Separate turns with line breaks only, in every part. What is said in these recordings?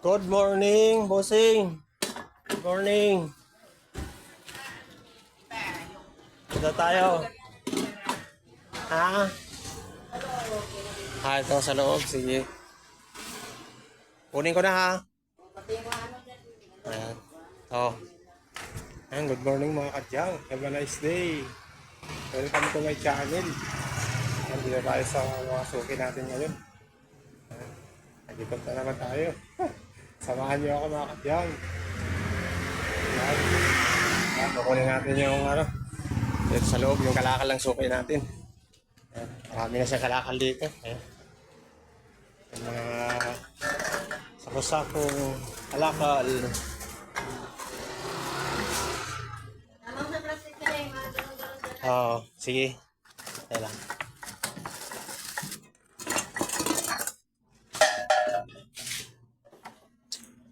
Good morning, bossing. Good morning. Dito tayo. Ha? Ah, ito sa loob. Sige. Kunin ko na ha. Ayan. Oh. Ayan, good morning mga kadyang. Have a nice day. Welcome to my channel. Nandito tayo sa mga suki natin ngayon. Nandito na naman tayo. Samahan niyo ako mga kadyang. Ayan. Kukunin natin yung ano, dito sa loob, yung kalakal ng suki natin. Ayan. Marami na siya kalakal dito. Ayan. Yung mga sako-sakong kalakal. Oo, sige. Ayan lang.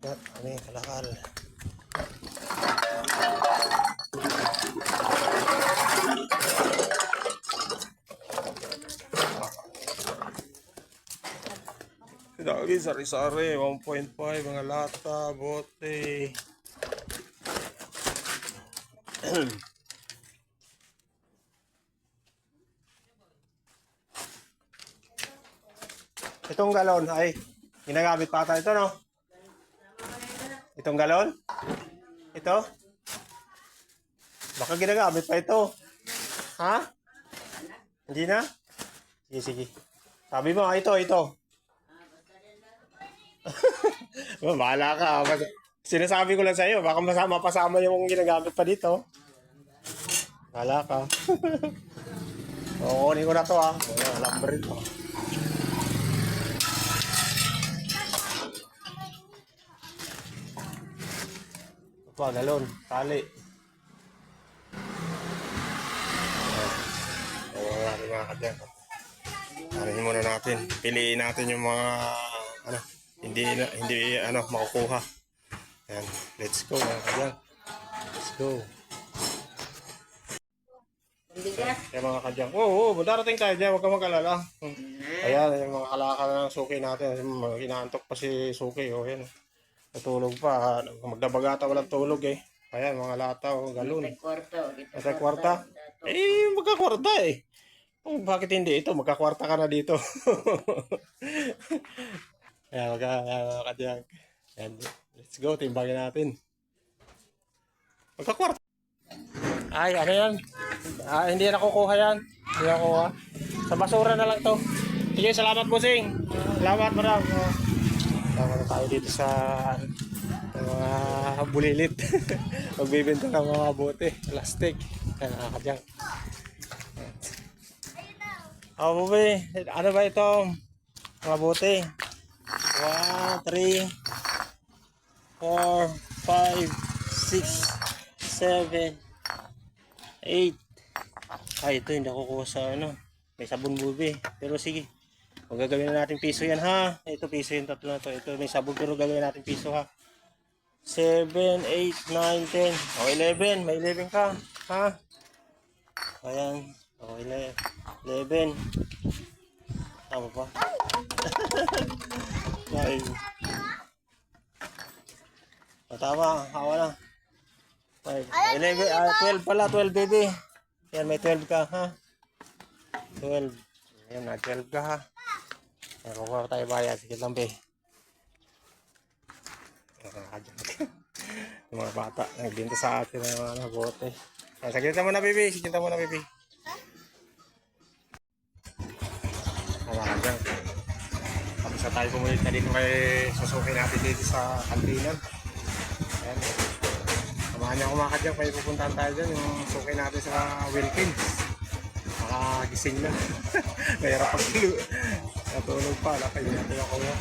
Yan, ano yung kalakal? Dami, sari-sari, 1.5, mga lata, bote. Itong galon ay ginagamit pa ata ito, no? Itong galon? Ito? Baka ginagamit pa ito. Ha? Hindi na? Sige, sige. Sabi mo, ito, ito. oh, bahala ka. Sinasabi ko lang sa iyo, baka masama pasama yung ginagamit pa dito. Bahala ka. Oo, kunin ko na to ah. Wala, lumber ito. Pa, galon, tali. Oo, ano mga kadyan. Ano muna natin. Piliin natin yung mga ano, hindi hindi ano makukuha. Yan, let's go mga kadyan. Let's go.
Hindi ka.
Yung mga kadyang, oo, oo, darating tayo dyan, huwag ka mag-alala. Hmm. Ayan, yung mga kalakal ng suki natin, inaantok pa si suki, oh, yan. Natulog pa, magdabagata walang tulog eh. Ayan, mga lata, oh, galon.
May kwarto. Dito
Ito kwarta? Eh, magkakwarta eh. Oh, bakit hindi ito? Magkakwarta ka na dito. Ayan, magka, mga kadyang. Ayan, let's go, timbangin natin. Magkakwarta. Ay, ano yan? Ah, hindi na nakukuha yan. Hindi na nakukuha. Sa basura na lang to. Sige, salamat po, Sing. Salamat, madam. Tama na tayo dito sa mga bulilit. Magbibenta ng mga bote, plastic. Yan, nakakadyang. Oh, bubi. Ano ba ito? Mga bote. 1, 3, 4, 5, 6, 7, 8. Ay, ito hindi ako kuha sa ano. May sabon bubi. Pero sige. Kung gagawin na natin piso yan ha. Ito piso yung tatlo na to. Ito may sabon pero gagawin natin piso ha. 7, 8, 9, 10. O 11. May 11 ka. Ha? Ayan. O 11. Tama pa. Ay. O, tama. Hawa na. Five. 11, ah, 12 pala, 12 baby. Yan, may 12 ka, ha? 12. Yan, na 12 ka, ha? Yan, kukuha tayo bayad. Sige lang, be. Yung mga bata, nagbinta sa atin ng mga nabote. Yan, sagita mo na, baby. Sagita mo na, baby. Nakakadyan. Tapos na tayo pumulit na dito kay susukin natin dito sa kantinan. Ayan. Samahan niyo ako mga kadyang, may pupuntahan tayo dyan, yung suki natin sa Wilkins. Makagising na. Mahirap pag natulog pa, nakayin natin ako yan.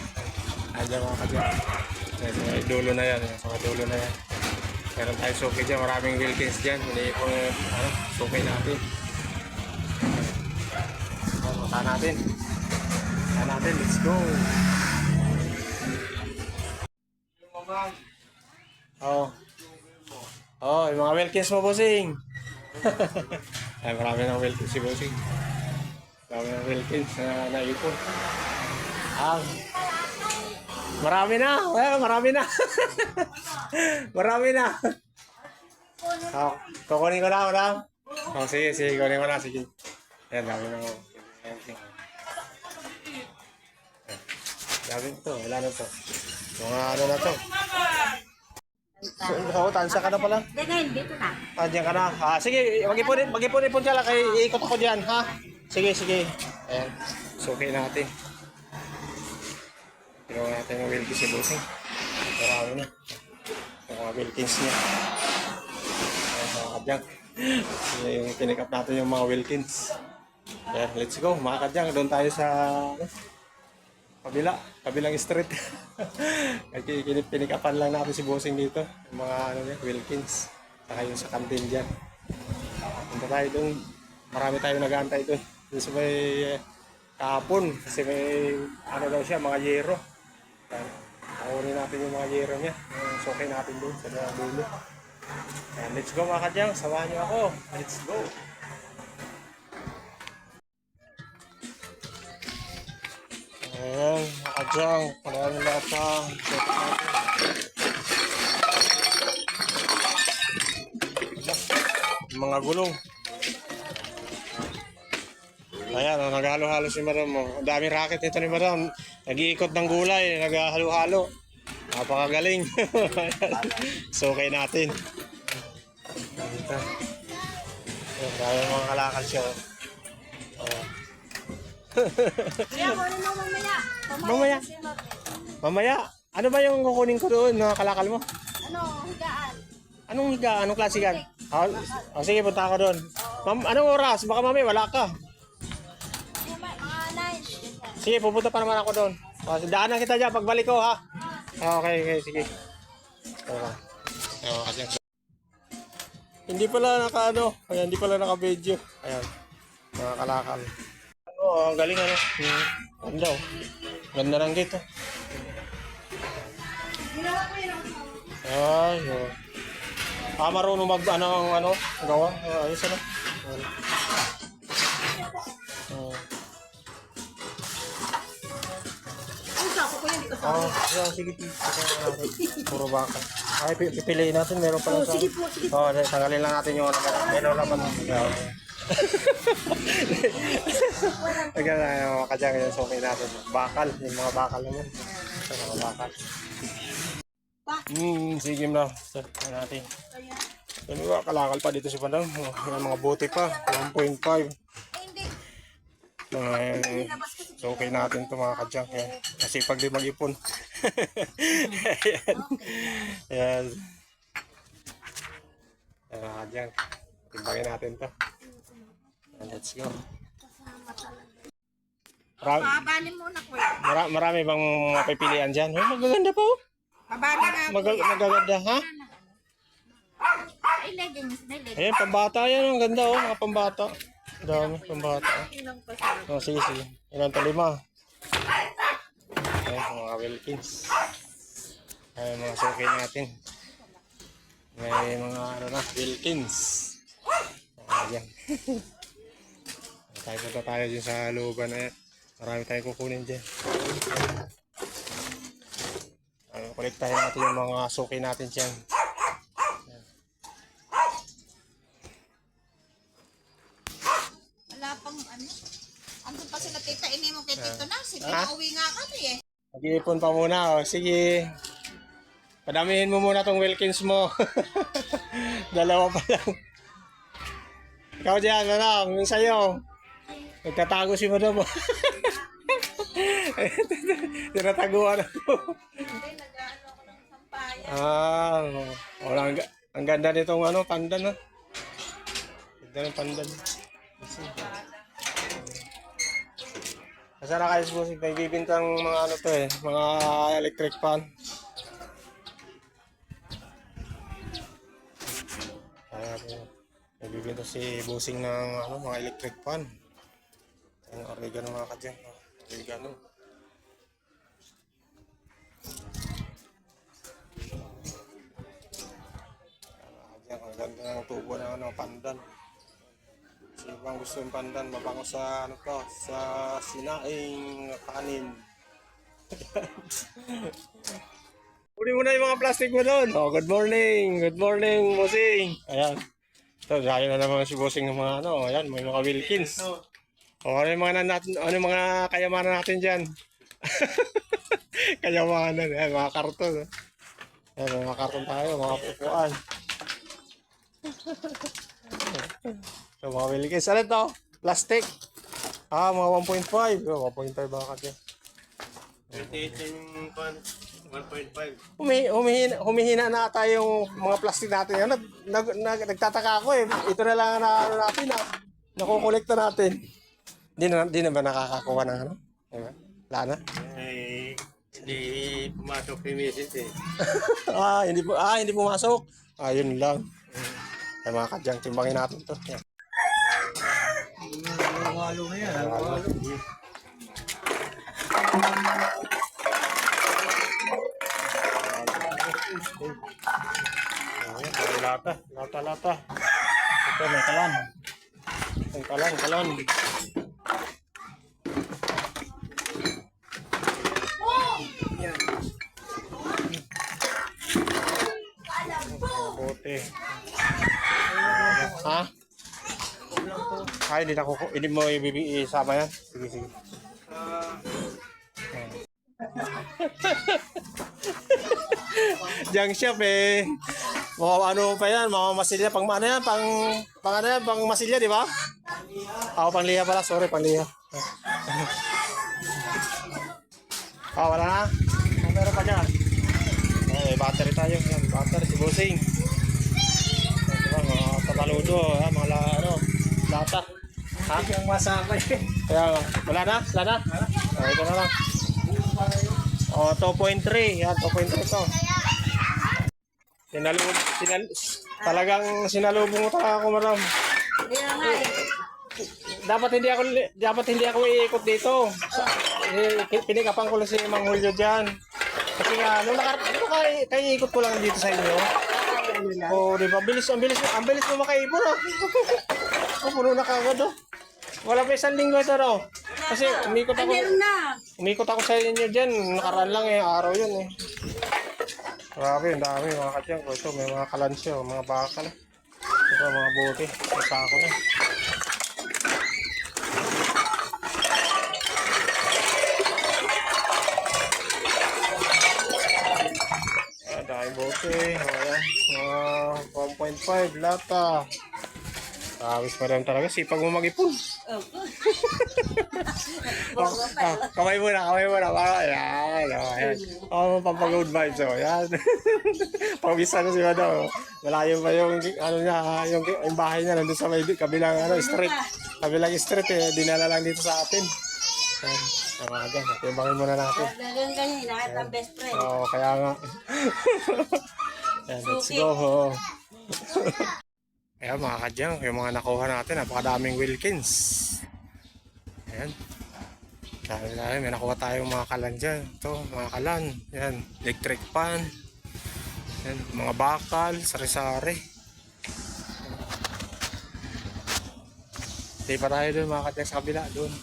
Ayan mga kadyang. Ayan, may dulo na yan, yung mga dulo na yan. Meron tayo suki dyan, maraming Wilkins dyan. Hindi po ano, suki natin. Mata natin. Mata natin, let's go. Oh. Oh, yung mga Wilkins mo, bossing. Ay, marami ng Wilkins si bossing. Ng Wilkins na naipon. Ang Marami na. Well, marami na. marami na. Oh, kukunin ko na, madam. Oh, sige, sige, kukunin ko na, sige. Ayan, dami na. Ayan. Dami to, wala na to. Mga ano na to. So, oh, tansa ka na pala.
Dito na.
Ah, diyan ka na. Ah, sige, mag-ipon, mag-ipon-ipon ka lang kay iikot ako diyan, ha? Sige, sige. Ayan. Suki natin. Ginawa natin yung Wilkins si Busing. Marami na. Yung mga Wilkins niya. Ayan, mga kadyang. Yung pinick up natin yung mga Wilkins. Ayan, let's go. Mga kadyang, doon tayo sa ano, kabila, kabilang street. Pinikapan lang natin si Bossing dito. Yung mga ano niya, Wilkins. Saka yung sa kantin dyan. Punta tayo doon. Marami tayong nag-aantay doon. Doon sa may eh, kahapon. Kasi may ano daw siya, mga yero. Ayan. Kukunin natin yung mga yero niya. Yung natin doon sa dulo. Ayan, let's go mga kadyang. Samahan niyo ako. Let's go. Ayan, mga kadyang. Maraming lahat. Yung mga gulong. Ayan, oh, naghalo-halo si Madam. Oh. Ang daming racket nito ni Madam. Nag-iikot ng gulay, naghalo-halo. Napakagaling. so, okay natin. Ito. Ayan, dami mga kalakal siya. oh. Oh.
Kaya kunin mo mamaya.
Mamaya. Mamaya, ano ba yung kukunin ko doon na kalakal mo?
Ano, higaan.
Anong higa? Anong klase yan? Ah, oh, sige, punta ako doon. Ma'am, anong oras? Baka mamaya wala ka. Sige, pupunta pa naman ako doon. Oh, daanan kita dyan pagbalik ko, ha? Ah, okay, okay, sige. Okay. Oh, kasi... Hindi pala naka ano, ayan, hindi pala naka video. Ayan, mga kalakal. Ano, ang galing ano. Hmm. Ganda oh. Ganda ng gate oh. Ay, oh. Ah, marunong mag ano, ano, gawa. Ah, ayos ano.
Ko
Oh, sige. Puro baka. Ay, pi- pipiliin natin. Meron pala sa...
sige po, sige
Oo, oh, tanggalin lang natin yung ano. Meron lang pala. Yeah. Tagad na yung mga kadyang yung sukay natin. Bakal. Yung mga bakal naman. Ito mga bakal. Hmm, sige na. Sir, ano natin. Ano ba, kalakal pa dito si Pandang. Oh, may mga bote pa. 1.5.
Eh.
Uh, so okay natin ito mga kadyang. Yan. Kasi pag di mag-ipon. Ayan. Ayan. Ayan mga kadyang. Timbangin natin to. Let's go. Marami,
Pabalin muna ko
mara- marami bang mapipilian dyan? Oh, magaganda po.
Pabalin nga.
Mag magaganda, ha?
Ay, leggings. May leggings.
Ayan, pambata yan. Ang ganda, oh. Mga pambata. Dami, pambata. Oh, sige, sige. Ilan to lima? Ayan, mga Wilkins. Ayan, mga suki natin. May mga ano na, Wilkins. Ayan. tayo punta tayo dyan sa looban na yan. Marami tayong kukunin dyan. Ano, kolektahin natin yung mga suki natin dyan.
Kay Tito Nancy.
Ha?
Pinauwi nga kami eh.
Mag-iipon pa muna. O, sige. Padamihin mo muna tong Wilkins mo. Dalawa pa lang. Ikaw dyan, ano, yung sa'yo. Nagtatago si Madam. Tinataguan ako.
Hindi, nag-ano ako ng sampayan.
ah, wala, ang, ga- ang ganda nitong ano, pandan, ha? Ganda ng pandan. Kasara kayo sa may bibintang mga ano to eh, mga electric fan. Kaya may bibinta si busing ng ano, mga electric fan. Ang oregano mga kadyan. Oregano. Ang ganda ng tubo ng ano, pandan. Sino bang gusto yung pandan? Mabango sa ano to, sa sinaing kanin. Uli mo na yung mga plastic mo doon. Oh, good morning. Good morning, Bossing. Ayan. Ito, dahil na naman si Bossing ng mga ano. Ayan, may mga Wilkins. O, ano yung mga, na, natin, ano yung mga kayamanan natin dyan? kayamanan. Ayan, mga karton. oh. Ayan, mga karton tayo. Mga pupuan. so, mga Wilkins. Ano to? Plastic. Ah, mga 1.5. Oh, 1.5 baka dyan.
28 yung pan, 1.5.
Humi, humihina, humihina na ata yung mga plastic natin. Yan, nag, nag, nag, nagtataka ako eh. Ito na lang na ano natin na nakukolekta natin. Di na, di na ba nakakakuha ng ano? Diba? Wala na?
Eh, hindi pumasok yung message eh.
ah, hindi ah, hindi pumasok. Ah, yun lang. Ay mga kadyang, timbangin natin to. Yan.
Halo na yan.
Halo. Ayan, may lata, lata, lata. Ito, may kalan. May kalan, kalan. Bote. Ha? Ay, hindi na kuku... Hindi mo isama yan? Sige, sige. Junk shop eh. Mga ano pa yan, mga masilya, pang ano yan, pang, pang ano yan, pang masilya, di ba? Ako, pang liha pala, sorry, pang liha. Ah, wala na? Ah, meron pa dyan. Eh, battery tayo. Yan, battery, si Busing. Diba, mga pataludo, ha, mga la, ano, lata. Ha?
Yung masakay.
Kaya, wala na? Wala na? Oh, ito na lang. Oh, 2.3. Yan, 2.3 to. Sinalub, sinal, talagang sinalubong mo talaga ako, madam.
Hindi nga eh.
Dapat hindi ako dapat hindi ako iikot dito. Eh, pinikapan ko lang si Mang Julio diyan. Kasi nga nung nakar nung kay, kay ikot ko lang dito sa inyo. Oh, di ba? Bilis, ang bilis, ang bilis mo makaipon ah. oh, puno na kagad oh. Wala pa isang linggo ito no. Kasi umikot
Ay,
ako.
meron na.
Umikot ako sa inyo diyan. Nakaraan lang eh, araw yun eh. Grabe, ang dami mga katyang ko. Ito, may mga kalansyo, mga bakal. Ito, mga buti. Sa sako na. Ah, dahil buti. Ayan, mga 1.5 lata. Tawis pa rin talaga. Sipag mo mag-ipon.
Oh.
Oh, ah, kamay muna, kamay muna. Para, ayan, oh, ayan. Oh, pampag-good vibes, oh. Ayan. Pawisa na si Mado. oh. Malayo pa yung, ano niya, yung, yung bahay niya, nandun sa may kabilang, ano, street. Kabilang street, eh. Dinala lang dito sa atin. Ayan. Ang dyan. Timbangin muna natin.
Ganyan ganyan, nakit ang best friend.
Oo, kaya nga. Ayan, let's go. Oh. Ayan mga kadyang, yung mga nakuha natin, napakadaming Wilkins. Ayan. Dahil dahil may nakuha tayong mga kalan dyan. Ito, mga kalan. Ayan, electric pan. Ayan, mga bakal, sari-sari. Hindi pa tayo doon mga kadyang sa kabila, doon.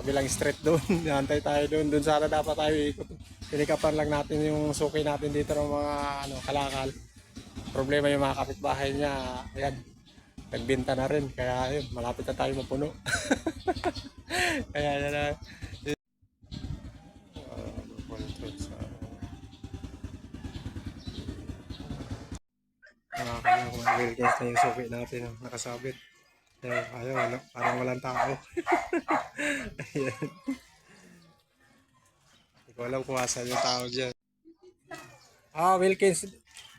Kabilang street doon. Nantay tayo doon. Doon sana dapat tayo ikot. Pinikapan lang natin yung suki natin dito ng mga ano, kalakal. Problema yung mga kapitbahay niya. Ayan. Nagbenta na rin. Kaya ayun, malapit na tayo mapuno. Kaya na na. Kanyang kung Wilkins na yung suki natin. Nakasabit. Ayan, ayaw, wala, parang walang tao. Ayan. Hindi ko alam kung asan yung tao dyan. Ah, Wilkins.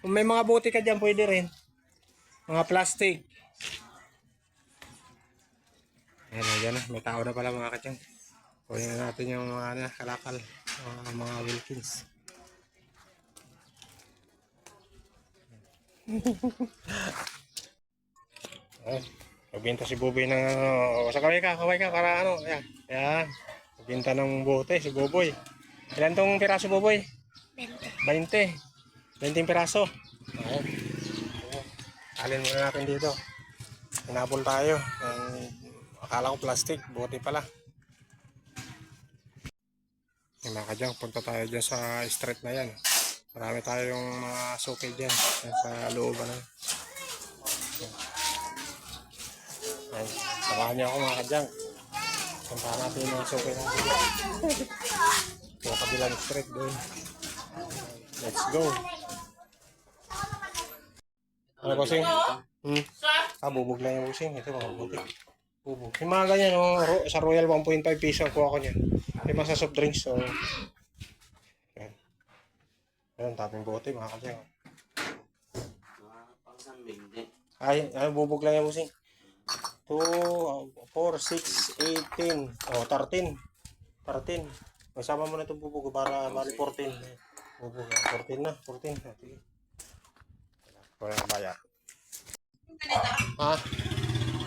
Kung may mga buti ka dyan, pwede rin. Mga plastic. Ayan, ayan na. May tao na pala mga kadyang. Kunin na natin yung mga ano, kalakal. Mga, mga Wilkins. Ayan. Magbenta si Buboy ng ano. Sa kaway ka, kaway ka para ano. Ayan. Ayan. Magbenta ng bote si Buboy. Ilan tong piraso Buboy? 20. 20 piraso. Ayan. Ayan. Alin muna natin dito. Hinabol tayo. Ang akala ko plastic, bote pala. Yung mga kadyang, punta tayo dyan sa street na yan. Marami tayong mga suki dyan. Yan sa loob ano. Yan. Samahan niyo ako mga kadyang. Punta natin yung mga suki natin. Sa kabilang street doon. Let's go. Ano bossing? Hmm. Ah, bubog lang yung bossing. Ito mga buti. Bubog. Yung mga ganyan, oh, ro- sa Royal 1.5 piso ang kuha ko niyan. Yung mga sa soft drinks, so... Yan. Yan, daming bote, mga kadyang. Ay, ano, bubog lang yung bossing. 2, 4, 6, 18, oh, 13. 13. Masama mo na itong bubog para bali 14. Bubog, ah, 14 na, 14. Ah. Wala na bayar. Ha?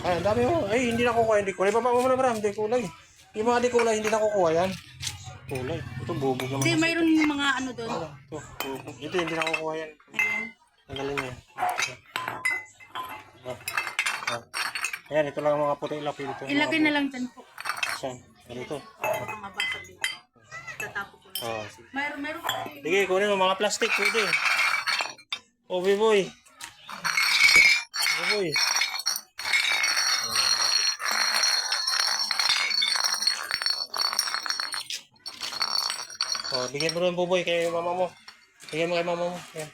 Ay, ang dami mo. Ay, hindi na kukuha. Hindi kulay. Baba mo muna, Bram. Hindi kulay. Yung mga di kulay, hindi na kukuha yan. Kulay. Ito, bubog naman.
Hindi, mayroon yung mga ano doon.
Ito, bubog. Ito, hindi na kukuha yan.
Ayan.
Ang galing niya. Ah. Ah. Ayan, ito lang ang mga puti lapin dito.
Ilagay na lang dyan po.
Saan? Ganito.
Baka mabasa dito. Tatapo ko na.
Oh.
Mayroon, mayroon.
Sige, kunin mo mga plastic. Pwede. Oh, biboy. Biboy. Oh, bigyan mo rin buboy kay mama mo. Bigyan mo kay mama mo. Yan.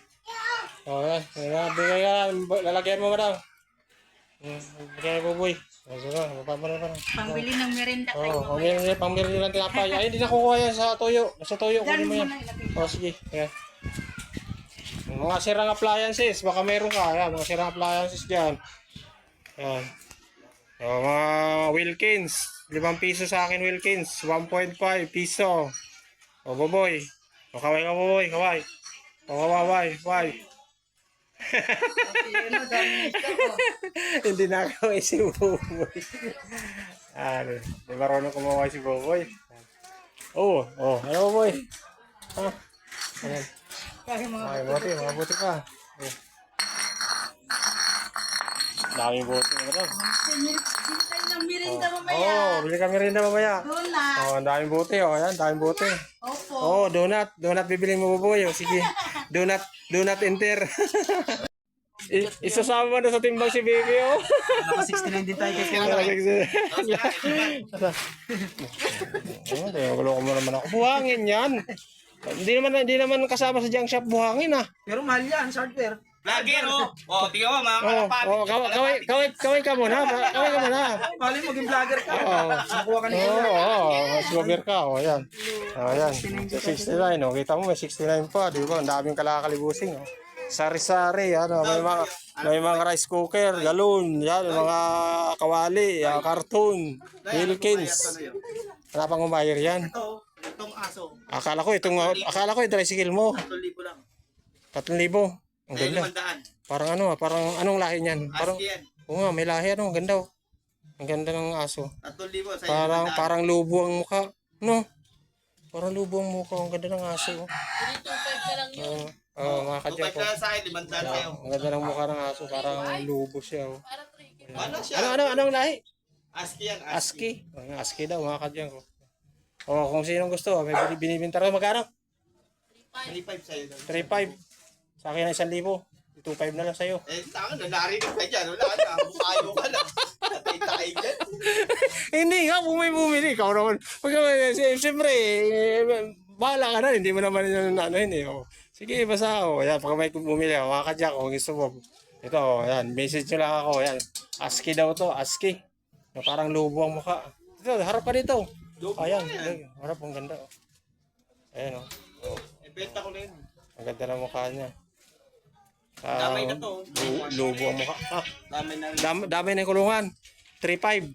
Oh, yan. Yan. Bigyan ka. Lalagyan mo madam. Hmm, Bigyan mo buboy. Oh, sige. Baba mo na.
Pangbili ng merenda kayo.
Oh, pamili pamili ng tinapay. Ay, hindi na kukuha yan sa toyo. Sa toyo, kunin mo
mo
yan.
na ilagay.
O, sige. Ayan. Mga sirang appliances, baka meron ka. Ayan, mga sirang appliances dyan. Ayan. O, mga Wilkins. 5 piso sa akin, Wilkins. 1.5 piso. O, boboy. O, kaway ka, boboy. Kaway. O, kaway. Kaway. Hindi na kaway si boboy. Ano, di marunong kumaway si boboy. Oo, oh, ano boboy? Ha? Ayan.
Kaya mga
Ay, buti, mga buti ka. Eh. Daming buti na ito.
Hintay ng merenda
Oo,
mamaya.
oh, bili kami rin na mamaya.
Doon na.
Oh, ang daming buti, oh, ayan, daming buti.
Opo.
Oh, donut, donut bibili mo buboy, oh, sige. Donut, donut enter. I- isasama mo na sa timbang si baby, oh.
Naka 69 din tayo kay
Kaya kasi... Ano, gulo ko mo naman ako. Buhangin yan. Hindi naman hindi naman kasama sa junk shop buhangin ah.
Pero mahal yan, hardware.
Lagi, no? O, tingnan mo, mga
Oh,
kalapati.
oh, kaway, kaway, kaway, kaway ka muna. Kaway ka muna.
Yung maging vlogger ka.
Oo.
Nakuha ka
Oo,
nila.
oh, oh, Slover ka. Oh, ayan. Oh, ayan. Sa 69, oh. Kita mo, may 69 pa. Di ba? Ang daming kalakalibusing. Oh. Sari-sari, ano, may mga may mga rice cooker, galon, yan, mga kawali, yan, karton, Wilkins. Wala pang umayar yan.
Ito, itong aso.
Akala ko itong akala ko yung tricycle mo.
3,000 lang.
3,000. Ang
Ay,
ganda.
500.
Parang ano, ah, parang anong lahi niyan? Parang
Aski yan.
Oo nga, may lahi ano, ang ganda oh. Ang ganda ng aso.
3,000 sa
Parang
500.
parang lubo ang mukha. No? Parang lubo ang mukha. Ang ganda ng aso. oh. Oo, Oo, mga kadya
Tukay
ko.
ka sa akin, 500 kayo.
Ang ganda ng mukha ng aso. Parang lubo siya. Oh.
Ano siya?
Ano, ano, anong lahi?
Aski yan,
Aski.
aski.
Oh, aski daw, mga kadya ko. Oh, kung sinong gusto, may bini- binibinta rin. Magkano?
25 sa'yo. doon.
3.5. Sa akin ay 1,000. 2.5 na lang sa'yo.
Eh, taka na, narinig ka dyan. Wala ka, bukayo ka na. Natay-tay dyan.
Hindi nga, may bumili, ikaw naman. Pag, eh, siyempre, eh, bahala ka na, hindi mo naman yung ano yun eh. Oh. Sige, basta ako. Yan, pag may bumili, oh, mga kadyak, kung gusto mo. Ito, oh, yan, message nyo lang ako. Yan, ASCII daw to, ASCII. Na parang lubo ang mukha. Ito, harap ka dito. Ayan, harap, ang ganda. Oh. Ayan, oh. oh.
Eh, benta ko na yun.
Ang ganda ng mukha niya. Ah,
Damay na to.
lu- lubo ang mukha. Ah,
Dami na.
Dam, dami na yung kulungan. 3.5.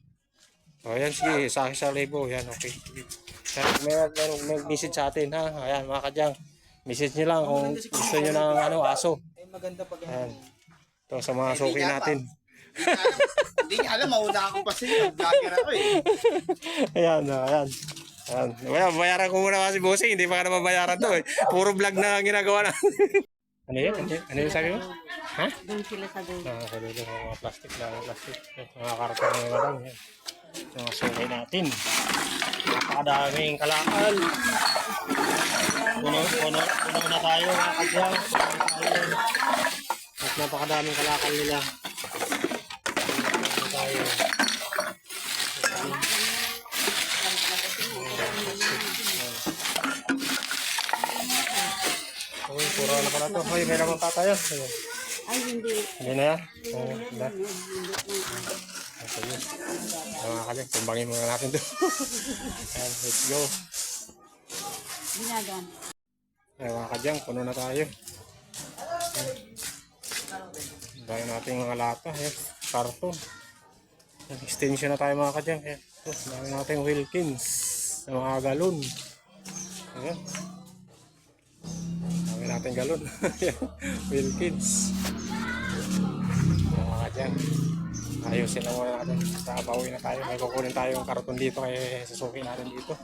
O yan, sige. Sa akin sa libo. Yan, okay. May, may, may message sa atin, ha? Ayan, mga kadyang. Message nyo lang kung gusto nyo ng ano, aso.
Eh, maganda pag
Ayan. Ito sa mga suki natin.
Hindi niya alam- mauna ako pa sila. Vlogger ako eh.
Ayan, ah, ayan. Ayan. Well, bayaran ko muna kasi bossing. Hindi pa ka naman bayaran to eh. Puro vlog na ang ginagawa na. ano yun? Ano, yun? ano yung sabi mo? Ha?
Doon sila sa doon.
Ah, sa dulo, mga plastic lang, plastic. Mga karton na yung lang. Yan. Mga sungay natin. Napakadaming kalakal. Puno, puno, puno na tayo mga kadyang. At napakadaming kalakal nila. Uy, puro na pala to. Uy, may naman pa tayo.
Ay, hindi.
Hindi na yan. Oo, hindi. Okay, yun. Mga kadyang, tumbangin muna natin to. Ayan, let's go.
Binagan.
Ay, mga kadyang, puno na tayo. Dahil nating mga lata, eh, karton. Extension na tayo mga kadyang. Eh. Ito, dahil nating Wilkins na mga galon. Ayan. Dami natin galon. Wilkins. Mga kadyang. Ayusin na muna natin. Sa na tayo. May kukunin tayo yung karton dito kay susuki natin dito.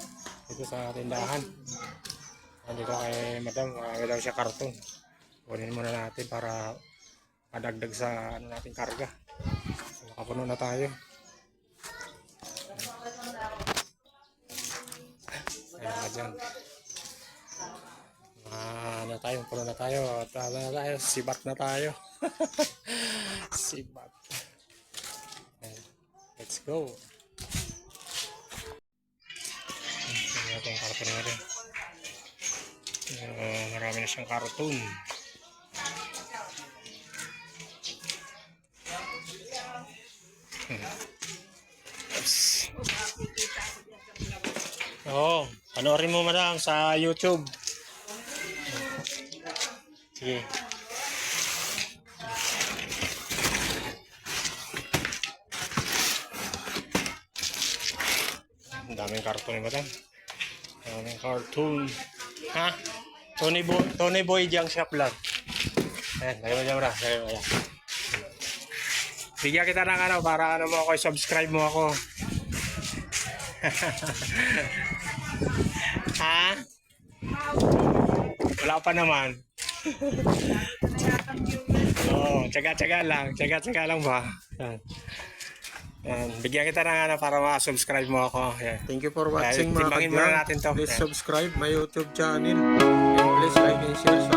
Dito sa tindahan. Nandito kay madam, marami daw siya karton. Kunin muna natin para madagdag sa ano natin karga. Nakapuno na tayo. Ayan na dyan. Ah, ano tayo, puno na tayo. At ano na tayo, sibat na tayo. sibat. Let's go. Ayan natin, karton na rin. Marami na siyang karton. Hmm. Yes. Oo, panoorin mo madam sa YouTube. Sige. Ang daming karton ni madam. Ang daming cartoon. Ha? Tony Boy, Tony Boy Jang Shop Vlog. Ayan, lagyan mo dyan muna. Lagyan mo dyan. Bigyan kita ng ano, para ano mo ako, subscribe mo ako. ha? Wala pa naman. Oo, oh, tsaga-tsaga lang. Tsaga-tsaga lang ba? Yan. Yan. Bigyan kita ng ano para ma-subscribe mo ako. Yan.
Thank you for watching
Ayan,
mga
timbangin muna
kadyang.
natin to.
Please subscribe my YouTube channel. And please like and share